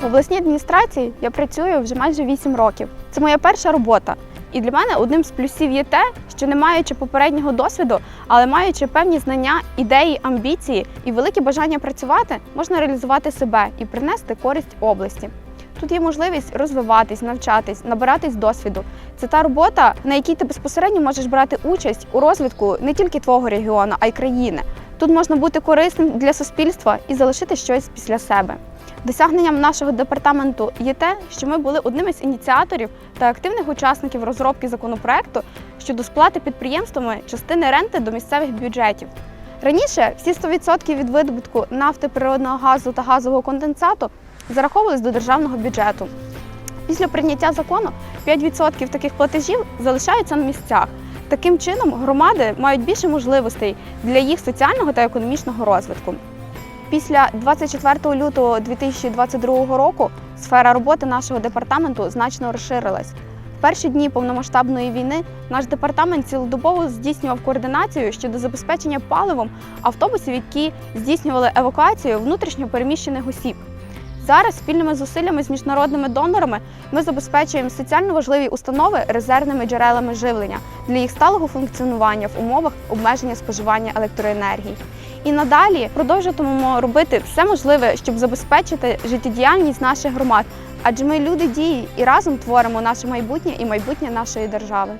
В обласній адміністрації я працюю вже майже 8 років. Це моя перша робота. І для мене одним з плюсів є те, що не маючи попереднього досвіду, але маючи певні знання, ідеї, амбіції і велике бажання працювати, можна реалізувати себе і принести користь області. Тут є можливість розвиватись, навчатись, набиратись досвіду. Це та робота, на якій ти безпосередньо можеш брати участь у розвитку не тільки твого регіону, а й країни. Тут можна бути корисним для суспільства і залишити щось після себе. Досягненням нашого департаменту є те, що ми були одним із ініціаторів та активних учасників розробки законопроекту щодо сплати підприємствами частини ренти до місцевих бюджетів. Раніше всі 100% від видобутку нафти, природного газу та газового конденсату зараховувались до державного бюджету. Після прийняття закону 5% таких платежів залишаються на місцях. Таким чином, громади мають більше можливостей для їх соціального та економічного розвитку. Після 24 лютого 2022 року сфера роботи нашого департаменту значно розширилась. В перші дні повномасштабної війни наш департамент цілодобово здійснював координацію щодо забезпечення паливом автобусів, які здійснювали евакуацію внутрішньо переміщених осіб. Зараз спільними зусиллями з міжнародними донорами ми забезпечуємо соціально важливі установи резервними джерелами живлення для їх сталого функціонування в умовах обмеження споживання електроенергії. І надалі продовжуватимемо робити все можливе, щоб забезпечити життєдіяльність наших громад, адже ми люди дії і разом творимо наше майбутнє і майбутнє нашої держави.